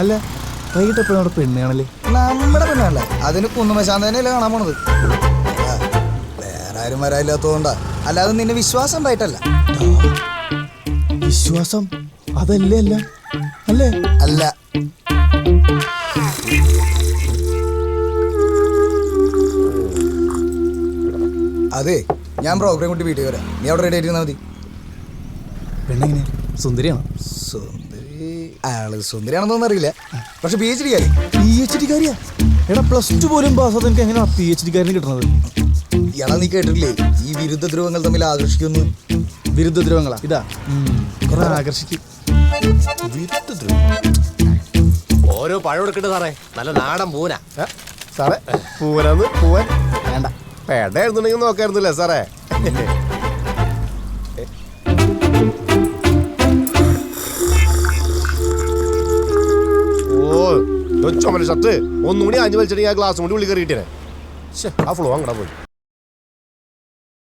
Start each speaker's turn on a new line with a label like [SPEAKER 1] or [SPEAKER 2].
[SPEAKER 1] അല്ല വൈകിട്ട് എപ്പോഴും അവിടെ പെണ്ണാണല്ലേ
[SPEAKER 2] നമ്മുടെ പെണ്ണല്ലേ അതിന് കുന്നുമശാന്തനെയല്ലേ കാണാൻ പോണത്. വേറെ ആരും വരാനില്ലാത്തതുകൊണ്ടാ. അല്ലാതെ നിന്നെ വിശ്വാസം ഉണ്ടായിട്ടല്ല.
[SPEAKER 1] വിശ്വാസം? അതല്ലേ അല്ല? അല്ലേ?
[SPEAKER 2] അല്ല. അതെ ഞാൻ പ്രോഗ്രാം കൂട്ടി വീട്ടിൽ വരാം. നീ അവിടെ റെഡി ആയിരുന്നാൽ മതി.
[SPEAKER 1] പെണ്ണെങ്ങനെ? സുന്ദരിയാണോ?
[SPEAKER 2] സുന്ദരി ആൾ സുന്ദരിയാണെന്നൊന്നും അറിയില്ല. പക്ഷെ പി എച്ച് ഡി കാര്യം?
[SPEAKER 1] പി എച്ച് ഡി കാര്യ എടാ പ്ലസ് ടു പോലും പാസ്സാതെ എനിക്ക് എങ്ങനെയാ പി എച്ച് ഡി കാര്യം കിട്ടുന്നത്
[SPEAKER 2] എടാ നീ കേട്ടിട്ടില്ലേ? ഈ വിരുദ്ധ ധ്രുവങ്ങൾ തമ്മിൽ ആകർഷിക്കുന്നു.
[SPEAKER 1] വിരുദ്ധ ധ്രുവങ്ങളാ. ഇതാ. കുറെ ആകർഷിക്കും.
[SPEAKER 2] വിരുദ്ധ ധ്രുവം
[SPEAKER 3] ഓരോ പഴം എടുക്കട്ടെ സാറേ. നല്ല നാടൻ പൂന
[SPEAKER 4] സാറേ പൂരന്ന് പൂവൻ. വേണ്ട. പേടായിരുന്നുണ്ടെങ്കിൽ നോക്കായിരുന്നില്ലേ സാറേ? ഇത് ചുമല ഷർട്ട് ഒന്നുകൂടി അഞ്ചു വലിച്ചിട്ട് ആ ഗ്ലാസ് കൊണ്ട് ഉള്ളി കയറിയിട്ടേ ആ ഫ്ലോ അങ്ങടെ പോയി.